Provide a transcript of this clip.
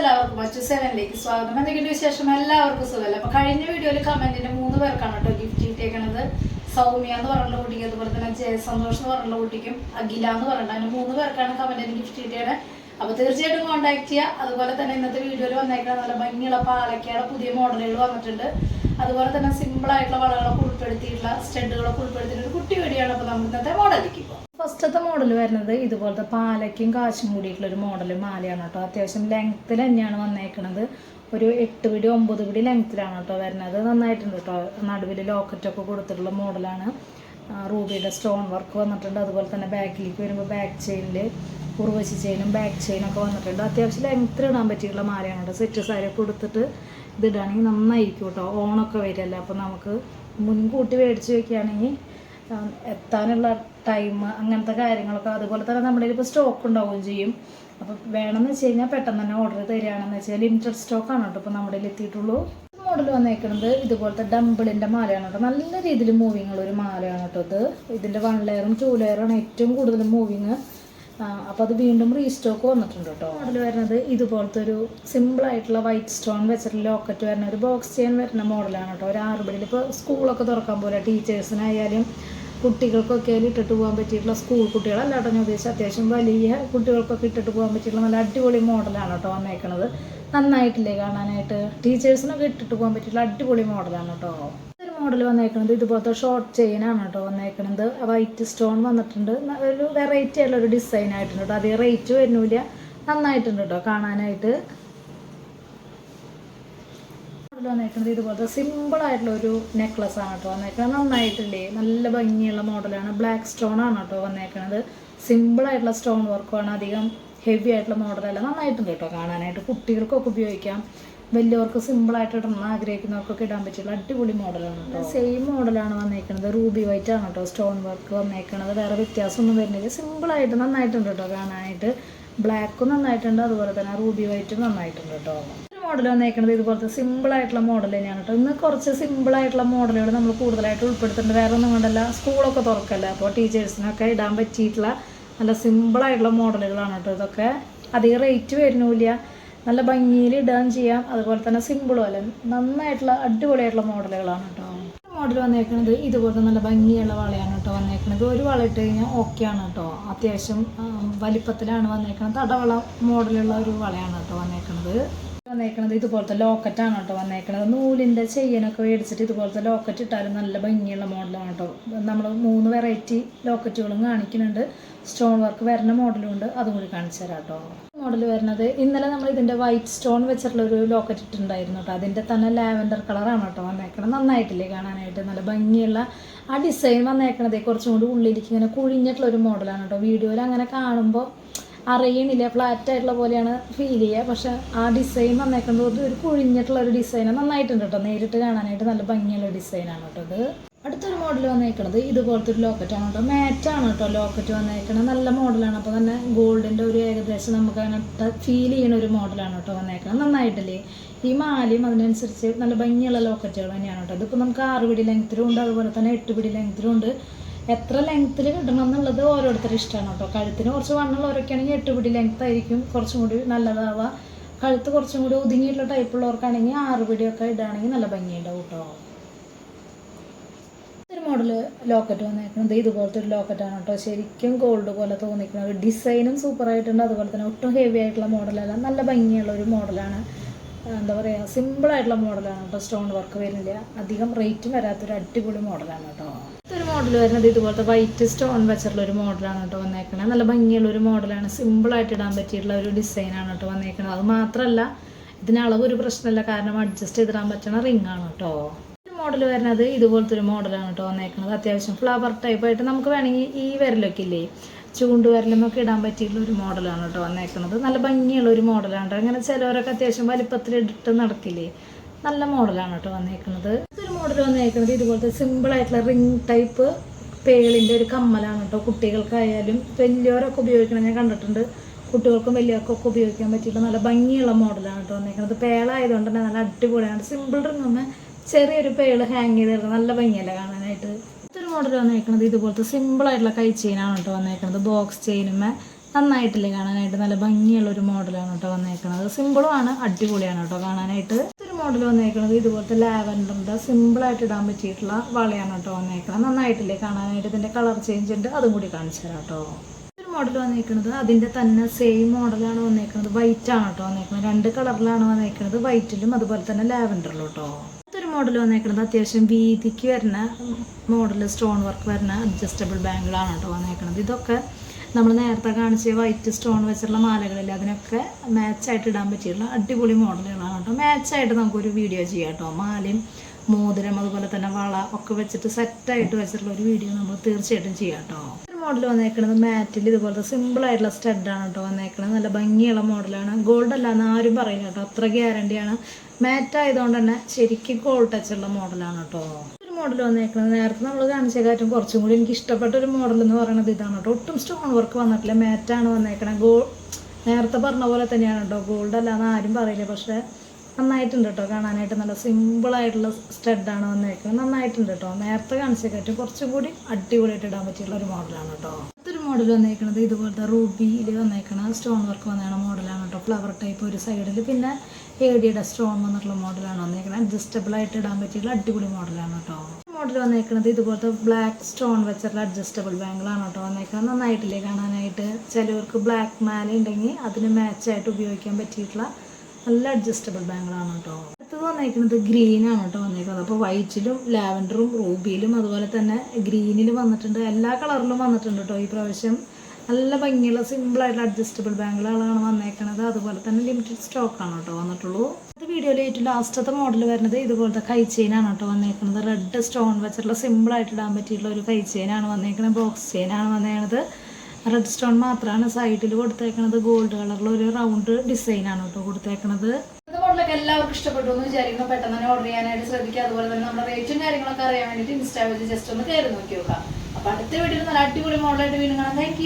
എല്ലാവർക്കും മറ്റു സെവനിലേക്ക് സ്വാഗതം. എന്തൊക്കെയുണ്ട് വിശേഷം? എല്ലാവർക്കും സുഖമല്ല? അപ്പൊ കഴിഞ്ഞ വീഡിയോയിൽ കമന്റിന് മൂന്ന് പേർക്കാണ് കേട്ടോ ഗിഫ്റ്റ് കിട്ടിയേക്കണത്. സൗമ്യ എന്ന് പറഞ്ഞ കുട്ടിക്ക് അതുപോലെ തന്നെ ജയ സന്തോഷ് എന്ന് പറഞ്ഞ കുട്ടിക്കും അഖില എന്ന് പറഞ്ഞ അങ്ങനെ മൂന്ന് പേർക്കാണ് കമന്റിന് ഗിഫ്റ്റ് കിട്ടിയത് അപ്പൊ തീർച്ചയായിട്ടും കോൺടാക്ട് ചെയ്യുക അതുപോലെ തന്നെ ഇന്നത്തെ വീഡിയോയിൽ വന്നേക്കുന്ന നല്ല ഭംഗിയുള്ള പാലക്കയുടെ പുതിയ മോഡലുകൾ വന്നിട്ടുണ്ട്. അതുപോലെ തന്നെ സിമ്പിൾ ആയിട്ടുള്ള വളകളൊക്കെ ഉൾപ്പെടുത്തിയിട്ടുള്ള സ്റ്റഡുകളൊക്കെ ഉൾപ്പെടുത്തിയിട്ടുള്ള ഒരു കുട്ടി വീഡിയോയാണ് അപ്പൊ നമുക്ക് ഇന്നത്തെ മോഡലിലേക്ക് പോകാം ഫസ്റ്റത്തെ മോഡൽ വരുന്നത് ഇതുപോലത്തെ പാലയ്ക്കും കാശും കൂടിയിട്ടുള്ള ഒരു മോഡൽ മാലയാണ് കേട്ടോ. അത്യാവശ്യം ലെങ്ത്തിൽ തന്നെയാണ് വന്നേക്കുന്നത് ഒരു എട്ട് പിടി ഒമ്പത് പിടി ലെങ്ത്തിലാണ് കേട്ടോ വരുന്നത്. നന്നായിട്ടുണ്ട് കേട്ടോ. നടുവിൽ ലോക്കറ്റൊക്കെ കൊടുത്തിട്ടുള്ള മോഡലാണ് റൂബിയുടെ സ്റ്റോൺ വർക്ക് വന്നിട്ടുണ്ട്. അതുപോലെ തന്നെ ബാക്കിലേക്ക് വരുമ്പോൾ ബാക്ക് ചെയിനിൽ ഉറുവശി ചെയിനും ബാക്ക് ചെയിനൊക്കെ വന്നിട്ടുണ്ട്. അത്യാവശ്യം ലെങ്ത്തിൽ ഇടാൻ പറ്റിയിട്ടുള്ള മാലയാണ് കേട്ടോ. സെറ്റ് സാരി കൊടുത്തിട്ട് ഇതിടുകയാണെങ്കിൽ നന്നായിരിക്കും കേട്ടോ. ഓണൊക്കെ വരില്ല അപ്പോൾ നമുക്ക് മുൻകൂട്ടി മേടിച്ച് വയ്ക്കുകയാണെങ്കിൽ എത്താനുള്ള ടൈം അങ്ങനത്തെ കാര്യങ്ങളൊക്കെ. അതുപോലെ തന്നെ നമ്മുടെ ഇപ്പോൾ സ്റ്റോക്ക് ഉണ്ടാവുകയും ചെയ്യും. അപ്പോൾ വേണമെന്ന് വെച്ച് കഴിഞ്ഞാൽ പെട്ടെന്ന് തന്നെ ഓർഡർ തരികയാണെന്ന് വെച്ചാൽ ലിമിറ്റഡ് സ്റ്റോക്ക് ആണ് കേട്ടോ ഇപ്പോൾ നമ്മുടെ എത്തിയിട്ടുള്ളൂ. മോഡൽ വന്നേക്കുന്നത് ഇതുപോലത്തെ ഡംബിളിന്റെ മാലയാണ് കേട്ടോ. നല്ല രീതിയിൽ മൂവിങ്ങുള്ള ഒരു മാലയാണ് കേട്ടോ ഇത്. ഇതിന്റെ വൺ ലെയറും ടു ലെയറും ആണ് ഏറ്റവും കൂടുതൽ മൂവിങ് അപ്പോൾ അത് വീണ്ടും റീസ്റ്റോക്ക് വന്നിട്ടുണ്ട് കേട്ടോ മോഡൽ വരുന്നത് ഇതുപോലത്തെ ഒരു സിമ്പിൾ ആയിട്ടുള്ള വൈറ്റ് സ്റ്റോൺ വെച്ചിട്ട് ലോക്കറ്റ് വരുന്ന ഒരു ബോക്സ് ചെയ്യാൻ വരുന്ന മോഡലാണ് കേട്ടോ ഒരു ആറുപടിയിൽ ഇപ്പോൾ സ്കൂളൊക്കെ തുറക്കാൻ പോലെ ടീച്ചേഴ്സിനായാലും കുട്ടികൾക്കൊക്കെ ഇട്ടിട്ട് പോകാൻ പറ്റിയിട്ടുള്ള സ്കൂൾ കുട്ടികളല്ലാട്ടോ ഞാൻ ഉദ്ദേശിച്ചത്. അത്യാവശ്യം വലിയ കുട്ടികൾക്കൊക്കെ ഇട്ടിട്ട് പോകാൻ പറ്റിയിട്ടുള്ള നല്ല അടിപൊളി മോഡലാണ് കേട്ടോ വന്നേക്കണത്. നന്നായിട്ടില്ലേ കാണാനായിട്ട്? ടീച്ചേഴ്സിനൊക്കെ ഇട്ടിട്ട് പോകാൻ പറ്റിയിട്ടുള്ള അടിപൊളി മോഡലാണ് കേട്ടോ മോഡൽ വന്നേക്കണത് ഇതുപോലത്തെ ഷോർട്ട് ചെയിനാണ് കേട്ടോ വന്നേക്കണത്. വൈറ്റ് സ്റ്റോൺ വന്നിട്ടുണ്ട്. ഒരു വെറൈറ്റി ആയിട്ടുള്ള ഒരു ഡിസൈൻ ആയിട്ടുണ്ട് കേട്ടോ. അതേ റേറ്റ് വരുന്നില്ല. നന്നായിട്ടുണ്ട് കേട്ടോ കാണാനായിട്ട്. മോഡൽ വന്നേക്കുന്നത് ഇതുപോലത്തെ സിമ്പിൾ ആയിട്ടുള്ള ഒരു നെക്ലസ് ആണ് കേട്ടോ വന്നേക്കുന്നത് നന്നായിട്ടില്ലേ നല്ല ഭംഗിയുള്ള മോഡലാണ് ബ്ലാക്ക് സ്റ്റോൺ ആണ് കേട്ടോ വന്നേക്കുന്നത് സിമ്പിൾ ആയിട്ടുള്ള സ്റ്റോൺ വർക്കുമാണ് അധികം ഹെവി ആയിട്ടുള്ള മോഡലല്ല നന്നായിട്ടുണ്ട് കേട്ടോ കാണാനായിട്ട്. കുട്ടികൾക്കൊക്കെ ഉപയോഗിക്കാം. വലിയവർക്ക് സിമ്പിൾ ആയിട്ട് ഇടണം ആഗ്രഹിക്കുന്നവർക്കൊക്കെ ഇടാൻ പറ്റിയുള്ള അടിപൊളി മോഡലാണ് കേട്ടോ സെയിം മോഡലാണ് വന്നേക്കുന്നത് റൂബി വൈറ്റ് ആണ് കേട്ടോ സ്റ്റോൺ വർക്ക് വന്നേക്കുന്നത് വേറെ വ്യത്യാസമൊന്നും വരുന്നില്ല. സിമ്പിൾ ആയിട്ട് നന്നായിട്ടുണ്ട് കേട്ടോ കാണാനായിട്ട്. ബ്ലാക്കും നന്നായിട്ടുണ്ട്. അതുപോലെ തന്നെ റൂബി വൈറ്റും നന്നായിട്ടുണ്ട് കേട്ടോ മോഡൽ വന്നേക്കുന്നത് ഇതുപോലത്തെ സിമ്പിൾ ആയിട്ടുള്ള മോഡൽ തന്നെയാണ് കേട്ടോ ഇന്ന് കുറച്ച് സിമ്പിൾ ആയിട്ടുള്ള മോഡലുകൾ നമ്മൾ കൂടുതലായിട്ട് ഉൾപ്പെടുത്തുന്നുണ്ട്. വേറെ ഒന്നും കൊണ്ടല്ല. സ്കൂളൊക്കെ തുറക്കല്ല? അപ്പോൾ ടീച്ചേഴ്സിനൊക്കെ ഇടാൻ പറ്റിയിട്ടുള്ള നല്ല സിമ്പിൾ ആയിട്ടുള്ള മോഡലുകളാണ് കേട്ടോ ഇതൊക്കെ. അധികം റേറ്റ് വരുന്നില്ല. നല്ല ഭംഗിയിൽ ഇടാൻ ചെയ്യാം. അതുപോലെ തന്നെ സിമ്പിളും അല്ല നന്നായിട്ടുള്ള അടിപൊളിയായിട്ടുള്ള മോഡലുകളാണ് കേട്ടോ മോഡൽ വന്നേക്കുന്നത് ഇതുപോലത്തെ നല്ല ഭംഗിയുള്ള വളയാണ് കേട്ടോ വന്നേക്കുന്നത് ഒരു വള ഇട്ട് കഴിഞ്ഞാൽ ഓക്കെയാണ് കേട്ടോ അത്യാവശ്യം വലിപ്പത്തിലാണ് വന്നേക്കുന്നത് തടവള മോഡലുള്ള ഒരു വളയാണ് കേട്ടോ വന്നേക്കുന്നത് വന്നേക്കുന്നത് ഇതുപോലത്തെ ലോക്കറ്റാണ് കേട്ടോ വന്നേക്കുന്നത് നൂലിന്റെ ചെയ്യനൊക്കെ മേടിച്ചിട്ട് ഇതുപോലത്തെ ലോക്കറ്റ് ഇട്ടാലും നല്ല ഭംഗിയുള്ള മോഡലാണ് കേട്ടോ നമ്മൾ മൂന്ന് വെറൈറ്റി ലോക്കറ്റുകളും കാണിക്കുന്നുണ്ട്. സ്റ്റോൺ വർക്ക് വരുന്ന മോഡലും ഉണ്ട്. അതും കൂടി കാണിച്ചു തരാം കേട്ടോ മോഡൽ വരുന്നത്. ഇന്നലെ നമ്മൾ ഇതിന്റെ വൈറ്റ് സ്റ്റോൺ വെച്ചിട്ടുള്ള ഒരു ലോക്കറ്റ് ഇട്ടുണ്ടായിരുന്നു കേട്ടോ. അതിന്റെ തന്നെ ലാവൻഡർ കളറാണ് കേട്ടോ വന്നേക്കണം നന്നായിട്ടില്ലേ കാണാനായിട്ട്. നല്ല ഭംഗിയുള്ള ആ ഡിസൈൻ വന്നേക്കണത്. കുറച്ചും കൂടി ഉള്ളിലേക്ക് ഇങ്ങനെ കുഴിഞ്ഞിട്ടുള്ള ഒരു മോഡലാണ് കേട്ടോ. വീഡിയോയിൽ അങ്ങനെ കാണുമ്പോൾ അറിയണില്ല. ഫ്ലാറ്റ് ആയിട്ടുള്ള പോലെയാണ് ഫീൽ ചെയ്യുക. പക്ഷെ ആ ഡിസൈൻ വന്നേക്കുന്നത് ഒരു കുഴിഞ്ഞിട്ടുള്ള ഒരു ഡിസൈൻ നന്നായിട്ടുണ്ട് കേട്ടോ. നേരിട്ട് കാണാനായിട്ട് നല്ല ഭംഗിയുള്ള ഡിസൈനാണ് കേട്ടോ ഇത്. അടുത്തൊരു മോഡൽ വന്നേക്കണത് ഇതുപോലത്തെ ഒരു ലോക്കറ്റാണ് കേട്ടോ. ആണ് കേട്ടോ ലോക്കറ്റ് വന്നേക്കണത്. നല്ല മോഡലാണ് അപ്പോൾ തന്നെ ഗോൾഡിന്റെ ഒരു ഏകദേശം നമുക്ക് അങ്ങനെ ഫീൽ ചെയ്യുന്ന ഒരു മോഡലാണ് കേട്ടോ വന്നേക്കണത്. നന്നായിട്ടില്ലേ? ഈ മാലയും അതിനനുസരിച്ച് നല്ല ഭംഗിയുള്ള ലോക്കറ്റുകൾ തന്നെയാണ് കേട്ടോ. ഇതിപ്പോൾ നമുക്ക് ആറ് പിടി ലെങ്ത്തിലും ഉണ്ട്. അതുപോലെ തന്നെ എട്ട് പിടി ലെങ്ത്തിലും ഉണ്ട്. എത്ര ലെങ്ത്തിൽ കിട്ടണം എന്നുള്ളത് ഓരോരുത്തരുടെ ഇഷ്ടമാണ് കേട്ടോ. കഴുത്തിന് കുറച്ച് വണ്ണുള്ളവരൊക്കെ ആണെങ്കിൽ എട്ട് പിടി ലെങ്ത് ആയിരിക്കും. കുറച്ചും കൂടി നല്ലതാവുക കഴുത്ത് കുറച്ചും കൂടി ഒതുങ്ങിയിട്ടുള്ള ടൈപ്പുള്ളവർക്കാണെങ്കിൽ ആറ് പിടിയൊക്കെ ഇടുകയാണെങ്കിൽ നല്ല ഭംഗിയുണ്ടാവും കേട്ടോ. ഒരു മോഡൽ ലോക്കറ്റ് വന്നേക്കുന്നത്. ഇതുപോലത്തെ ഒരു ലോക്കറ്റാണ് കേട്ടോ. ശരിക്കും ഗോൾഡ് പോലെ തോന്നിക്കുന്നത് ഡിസൈനും സൂപ്പറായിട്ടുണ്ട് അതുപോലെ തന്നെ ഒട്ടും ഹെവി ആയിട്ടുള്ള മോഡലല്ല നല്ല ഭംഗിയുള്ള ഒരു മോഡലാണ് എന്താ പറയുക സിമ്പിളായിട്ടുള്ള മോഡലാണ് കേട്ടോ സ്റ്റോൺ വർക്ക് വരുന്നില്ല അധികം റേറ്റും വരാത്തൊരു അടിപൊളി മോഡലാണ് കേട്ടോ. ഒരു മോഡൽ വരുന്നത് ഇതുപോലത്തെ വൈറ്റ് സ്റ്റോൺ വെച്ചിട്ടുള്ള ഒരു മോഡലാണ് കേട്ടോ വന്നേക്കണത് നല്ല ഭംഗിയുള്ള ഒരു മോഡലാണ് സിമ്പിളായിട്ട് ഇടാൻ പറ്റിയിട്ടുള്ള ഒരു ഡിസൈനാണ് കേട്ടോ വന്നേക്കണത് അത് മാത്രമല്ല ഇതിന് അളവ് ഒരു പ്രശ്നമില്ല. കാരണം അഡ്ജസ്റ്റ് ചെയ്തിടാൻ പറ്റണ റിംഗ് ആണ് കേട്ടോ. മോഡൽ വരുന്നത് ഇതുപോലത്തെ ഒരു മോഡലാണ് കേട്ടോ വന്നേക്കുന്നത് അത്യാവശ്യം ഫ്ലവർ ടൈപ്പ് ആയിട്ട് നമുക്ക് വേണമെങ്കിൽ ഈ വിരലൊക്കെ ഇല്ലേ? ചൂണ്ട് വരലൊക്കെ ഇടാൻ പറ്റിയിട്ടുള്ള ഒരു മോഡലാണ് കേട്ടോ വന്നേക്കുന്നത് നല്ല ഭംഗിയുള്ള ഒരു മോഡലാണ് കേട്ടോ. അങ്ങനെ ചിലവരൊക്കെ അത്യാവശ്യം വലിപ്പത്തിൽ ഇട്ടിട്ട് നടക്കില്ലേ? നല്ല മോഡലാണ് കേട്ടോ വന്നേക്കുന്നത് ഇതൊരു മോഡൽ വന്നേക്കുന്നത് ഇതുപോലത്തെ സിമ്പിൾ ആയിട്ടുള്ള റിംഗ് ടൈപ്പ് പേളിന്റെ ഒരു കമ്മലാണ് കേട്ടോ കുട്ടികൾക്കായാലും വലിയവരൊക്കെ ഉപയോഗിക്കണം ഞാൻ കണ്ടിട്ടുണ്ട്. കുട്ടികൾക്കും വലിയവർക്കൊക്കെ ഉപയോഗിക്കാൻ പറ്റിയിട്ടുള്ള നല്ല ഭംഗിയുള്ള മോഡലാണ് കേട്ടോ വന്നേക്കുന്നത് പേളായതുകൊണ്ട് തന്നെ നല്ല അടിപൊളിയാണ്. സിമ്പിൾ റിങ്ങുമ്മ ചെറിയൊരു പേൾ ഹാങ് ചെയ്തിരുന്നത് നല്ല ഭംഗിയല്ല കാണാനായിട്ട്? ഇതൊരു മോഡൽ വന്നേക്കുന്നത് ഇതുപോലത്തെ സിമ്പിൾ ആയിട്ടുള്ള കൈ ചെയിനാണ് കേട്ടോ വന്നേക്കുന്നത് ബോക്സ് ചെയിനുമ നന്നായിട്ടില്ലേ കാണാനായിട്ട്? നല്ല ഭംഗിയുള്ള ഒരു മോഡലാണ് കേട്ടോ വന്നേക്കുന്നത് സിമ്പിളും ആണ് അടിപൊളിയാണ് കേട്ടോ കാണാനായിട്ട്. ഒരു മോഡൽ വന്നേക്കുന്നത് ഇതുപോലത്തെ സിമ്പിൾ ആയിട്ട് ഇടാൻ പറ്റിയിട്ടുള്ള വളയാണ് കേട്ടോ വന്നേക്കുന്നത് നന്നായിട്ടില്ലേ കാണാനായിട്ട്? ഇതിന്റെ കളർ ചേഞ്ച് ഉണ്ട്. അതും കൂടി കാണിച്ചു തരാം കേട്ടോ. മോഡൽ വന്നേക്കുന്നത് അതിന്റെ തന്നെ സെയിം മോഡലാണ് വന്നേക്കുന്നത് വൈറ്റ് ആണ് കേട്ടോ വന്നേക്കുന്നത് രണ്ട് കളറിലാണ് വന്നേക്കുന്നത് വൈറ്റിലും അതുപോലെ തന്നെ ലാവൻഡറിലും കേട്ടോ. മോഡൽ വന്നേക്കുന്നത് അത്യാവശ്യം വീതിക്ക് വരുന്ന മോഡൽ സ്റ്റോൺ വർക്ക് വരുന്ന അഡ്ജസ്റ്റബിൾ ബാങ്കിളാണ് കേട്ടോ വന്നേക്കുന്നത് ഇതൊക്കെ നമ്മൾ നേരത്തെ കാണിച്ച വൈറ്റ് സ്റ്റോൺ വെച്ചുള്ള മാലകളിൽ അതിനൊക്കെ മാച്ചായിട്ട് ഇടാൻ പറ്റിയുള്ള അടിപൊളി മോഡലുകളാണ് കേട്ടോ മാച്ചായിട്ട് നമുക്കൊരു വീഡിയോ ചെയ്യാം കേട്ടോ മാലയും മോതിരം അതുപോലെ തന്നെ വള ഒക്കെ വെച്ചിട്ട് സെറ്റായിട്ട് വെച്ചിട്ടുള്ള ഒരു വീഡിയോ നമ്മൾ തീർച്ചയായിട്ടും ചെയ്യാം കേട്ടോ മോഡൽ വന്നേക്കുന്നത് മാറ്റിൽ ഇതുപോലത്തെ സിമ്പിൾ ആയിട്ടുള്ള സ്റ്റഡാണ് കേട്ടോ വന്നേക്കുന്നത് നല്ല ഭംഗിയുള്ള മോഡലാണ് ഗോൾഡ് അല്ല എന്ന് ആരും പറയില്ല കേട്ടോ അത്ര ഗ്യാരണ്ടിയാണ് മാറ്റ് ആയതുകൊണ്ട് തന്നെ ശരിക്കും ഗോൾഡ് ടച്ചുള്ള മോഡലാണ് കേട്ടോ ഒരു മോഡൽ വന്നേക്കുന്നത് നേരത്തെ നമ്മൾ കാണിച്ച കാര്യം കുറച്ചും കൂടി എനിക്ക് ഇഷ്ടപ്പെട്ട ഒരു മോഡൽ എന്ന് പറയുന്നത് ഇതാണ് കേട്ടോ ഒട്ടും സ്റ്റോൺ വർക്ക് വന്നിട്ടില്ല. മാറ്റാണ് വന്നേക്കണത്. ഗോൾ നേരത്തെ പറഞ്ഞ പോലെ തന്നെയാണ് കേട്ടോ ഗോൾഡ് അല്ല എന്ന് ആരും പറയില്ല. പക്ഷേ നന്നായിട്ടുണ്ട് കേട്ടോ കാണാനായിട്ട് നല്ല സിമ്പിളായിട്ടുള്ള സ്റ്റഡാണ് വന്നേക്കുന്നത്. നന്നായിട്ടുണ്ട് കേട്ടോ നേരത്തെ കാണിച്ചേക്കാറ്റും കുറച്ചും കൂടി അടിപൊളിയായിട്ട് ഇടാൻ പറ്റിയുള്ള ഒരു മോഡലാണ് കേട്ടോ അടുത്തൊരു മോഡൽ വന്നേക്കുന്നത് ഇതുപോലത്തെ റൂബിയിൽ വന്നേക്കണ സ്റ്റോൺ വർക്ക് വന്നേക്കണ മോഡലാണ് കേട്ടോ ഫ്ലവർ ടൈപ്പ് ഒരു സൈഡിൽ പിന്നെ ഏടിയുടെ സ്റ്റോൺ വന്നിട്ടുള്ള മോഡലാണ് വന്നേക്കുന്നത് അഡ്ജസ്റ്റബിൾ ആയിട്ട് ഇടാൻ പറ്റിയുള്ള അടിപൊളി മോഡലാണ് കേട്ടോ മോഡൽ വന്നേക്കുന്നത് ഇതുപോലത്തെ ബ്ലാക്ക് സ്റ്റോൺ വെച്ചിട്ടുള്ള അഡ്ജസ്റ്റബിൾ ബാങ്കിളാണ് കേട്ടോ വന്നേക്കുന്നത് നന്നായിട്ടില്ലേ കാണാനായിട്ട്? ചിലവർക്ക് ബ്ലാക്ക് മാല ഉണ്ടെങ്കിൽ അതിന് മാച്ചായിട്ട് ഉപയോഗിക്കാൻ പറ്റിയിട്ടുള്ള നല്ല അഡ്ജസ്റ്റബിൾ ബാങ്കിളാണ് കേട്ടോ അടുത്തത് വന്നേക്കുന്നത് ഗ്രീനാണ് കേട്ടോ വന്നേക്കുന്നത് അപ്പോൾ വൈറ്റിലും ലാവൻഡറും റൂബിയിലും അതുപോലെ തന്നെ ഗ്രീനിലും വന്നിട്ടുണ്ട്. എല്ലാ കളറിലും വന്നിട്ടുണ്ട് കേട്ടോ ഈ പ്രാവശ്യം. നല്ല ഭംഗിയുള്ള സിമ്പിളായിട്ടുള്ള അഡ്ജസ്റ്റബിൾ ബാങ്കുകളാണ് വന്നേക്കുന്നത് അതുപോലെ തന്നെ ലിമിറ്റഡ് സ്റ്റോക്കാണ് കേട്ടോ വന്നിട്ടുള്ളൂ. അത് വീഡിയോയിൽ ഏറ്റവും ലാസ്റ്റത്തെ മോഡൽ വരുന്നത് ഇതുപോലത്തെ കൈ ചെയിനാണ് കേട്ടോ വന്നേക്കുന്നത് റെഡ് സ്റ്റോൺ വെച്ചിട്ടുള്ള സിമ്പിളായിട്ട് ഇടാൻ പറ്റിയിട്ടുള്ള ഒരു കൈ ചെയിനാണ് വന്നേക്കുന്നത് ബോക്സ് ചെയിനാണ് വന്നേക്കുന്നത് റെഡ് സ്റ്റോൺ മാത്രമാണ് സൈഡിൽ കൊടുത്തേക്കണത്. ഗോൾഡ് കളറിൽ ഒരു റൗണ്ട് ഡിസൈനാണ് കേട്ടോ കൊടുത്തേക്കണത്. എല്ലാവർക്കും ഇഷ്ടപ്പെട്ടു എന്ന് വിചാരിക്കുന്നു. പെട്ടെന്ന് തന്നെ ഓർഡർ ചെയ്യാനായിട്ട് ശ്രദ്ധിക്കുക. അതുപോലെ തന്നെ നമ്മുടെ റേറ്റും കാര്യങ്ങളൊക്കെ അറിയാൻ വേണ്ടിയിട്ട് ഇൻസ്റ്റാ വെച്ച് ജസ്റ്റ് ഒന്ന് കയറി നോക്കി നോക്കാം. അപ്പൊ അടുത്ത വീട്ടിൽ നല്ല അടിപൊളി മോഡലായിട്ട് വീണ്ടും കാണാം. താങ്ക്